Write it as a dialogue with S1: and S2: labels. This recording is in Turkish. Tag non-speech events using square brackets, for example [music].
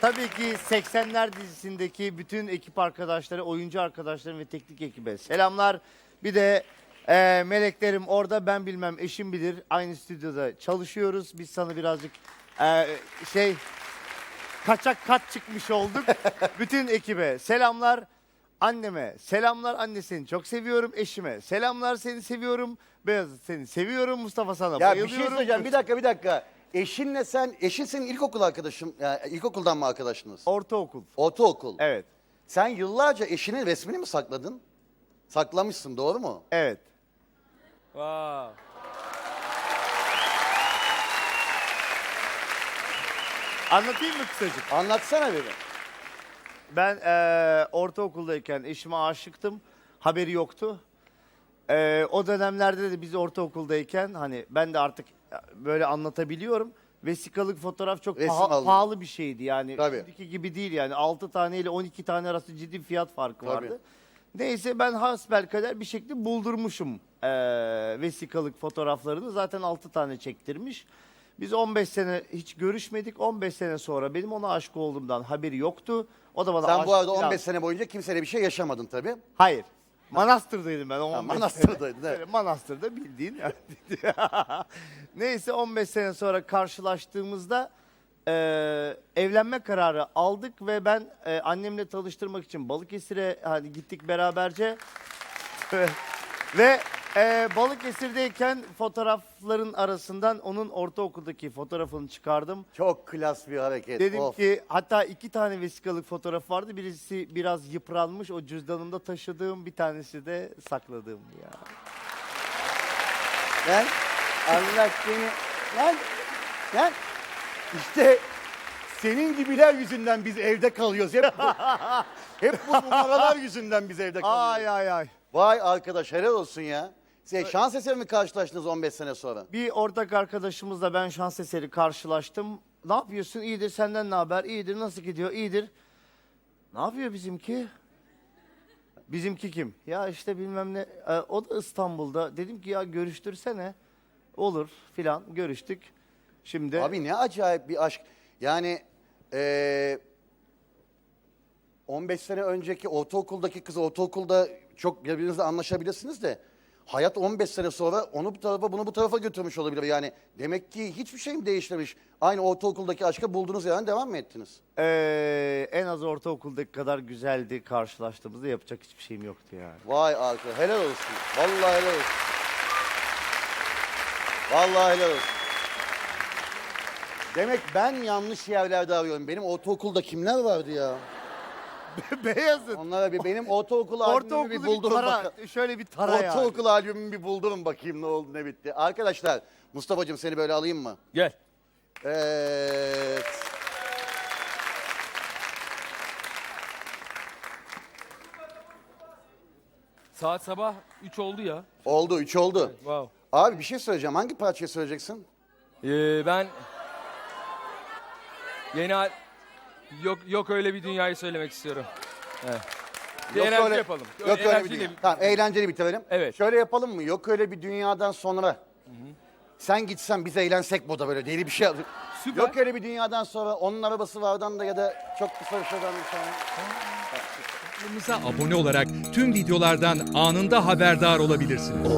S1: Tabii ki 80'ler dizisindeki bütün ekip arkadaşları, oyuncu arkadaşlarım ve teknik ekibe selamlar. Bir de e, meleklerim orada ben bilmem eşim bilir. Aynı stüdyoda çalışıyoruz. Biz sana birazcık e, şey kaçak kat çıkmış olduk. [laughs] bütün ekibe selamlar. Anneme selamlar anne seni çok seviyorum eşime selamlar seni seviyorum Beyazıt seni seviyorum Mustafa sana
S2: Ya bir
S1: bayılıyorum.
S2: şey söyleyeceğim bir dakika bir dakika. Eşinle sen, eşin senin ilkokul arkadaşın, yani ilkokuldan mı arkadaşınız?
S1: Ortaokul
S2: Ortaokul.
S1: evet
S2: Sen yıllarca eşinin resmini mi sakladın? Saklamışsın doğru mu?
S1: evet
S3: Wow.
S1: anlatayım mı kısacık?
S2: Anlatsana beni.
S1: Ben eee, ortaokuldayken eşime aşıktım. Haberi yoktu. Eee, o dönemlerde de biz ortaokuldayken hani ben de artık böyle anlatabiliyorum. Vesikalık fotoğraf çok
S2: Resim
S1: paha- pahalı bir şeydi yani.
S2: Tabii.
S1: Şimdiki gibi değil yani. 6 tane ile 12 tane arası ciddi bir fiyat farkı
S2: Tabii.
S1: vardı. Neyse ben hasbelkader bir şekilde buldurmuşum eee, vesikalık fotoğraflarını. Zaten 6 tane çektirmiş. Biz 15 sene hiç görüşmedik. 15 sene sonra benim ona aşık olduğumdan haberi yoktu. O da bana
S2: Sen bu
S1: aşık
S2: arada
S1: falan-
S2: 15 sene boyunca kimseyle bir şey yaşamadın tabii.
S1: Hayır. Manastır'daydım ben. 15
S2: Manastır'daydın,
S1: sene.
S2: evet.
S1: Manastır'da bildiğin. [laughs] Neyse 15 sene sonra karşılaştığımızda e, evlenme kararı aldık ve ben e, annemle tanıştırmak için Balıkesir'e hani gittik beraberce. [laughs] ve e, Balıkesir'deyken fotoğrafların arasından onun ortaokuldaki fotoğrafını çıkardım.
S2: Çok klas bir hareket.
S1: Dedim
S2: of.
S1: ki hatta iki tane vesikalık fotoğraf vardı. Birisi biraz yıpranmış. O cüzdanımda taşıdığım bir tanesi de sakladığım ya.
S2: Ben Allah seni... Ben, ben işte senin gibiler yüzünden biz evde kalıyoruz. Hep bu, hep bu numaralar yüzünden biz evde kalıyoruz.
S1: Ay ay ay.
S2: Vay arkadaş helal olsun ya. Size şans eseri mi karşılaştınız 15 sene sonra?
S1: Bir ortak arkadaşımızla ben şans eseri karşılaştım. Ne yapıyorsun? İyidir. Senden ne haber? İyidir. Nasıl gidiyor? İyidir. Ne yapıyor bizimki? Bizimki kim? Ya işte bilmem ne. Ee, o da İstanbul'da. Dedim ki ya görüştürsene. Olur filan. Görüştük. Şimdi
S2: Abi ne acayip bir aşk. Yani eee 15 sene önceki ortaokuldaki kız ortaokulda çok birbirinizle anlaşabilirsiniz de hayat 15 sene sonra onu bu tarafa bunu bu tarafa götürmüş olabilir. Yani demek ki hiçbir şey mi değişmemiş? Aynı ortaokuldaki aşka buldunuz yani devam mı ettiniz?
S1: Ee, en az ortaokuldaki kadar güzeldi karşılaştığımızda yapacak hiçbir şeyim yoktu yani.
S2: Vay arkadaş helal olsun. Vallahi helal olsun. Vallahi helal olsun. Demek ben yanlış yerlerde arıyorum. Benim ortaokulda kimler vardı ya? [laughs]
S1: Beyazıt.
S2: Onlara bir benim ortaokul albümümü bir
S1: bir
S2: buldurun
S1: tara, şöyle bir tara yani.
S2: Ortaokul albümümü bir buldurun bakayım ne oldu ne bitti. Arkadaşlar Mustafa'cığım seni böyle alayım mı?
S3: Gel.
S2: Evet.
S3: Saat sabah 3 oldu ya.
S2: Oldu üç oldu.
S3: Wow.
S2: Abi bir şey söyleyeceğim. Hangi parçayı söyleyeceksin?
S3: Ee, ben yeni al- yok yok öyle bir dünyayı söylemek istiyorum. Evet. Bir enerji
S2: öyle,
S3: yapalım.
S2: Yok öyle bir dünya.
S3: bir-
S2: Tamam eğlenceli bitirelim.
S3: Evet.
S2: Şöyle yapalım mı? Yok öyle bir dünyadan sonra. Sen gitsen biz eğlensek burada böyle deli bir şey. yap-
S3: Süper.
S2: Yok öyle bir dünyadan sonra onun arabası vardan da ya da çok kısa bir şeyden sonra.
S4: Kanalımıza abone olarak tüm videolardan anında haberdar olabilirsiniz.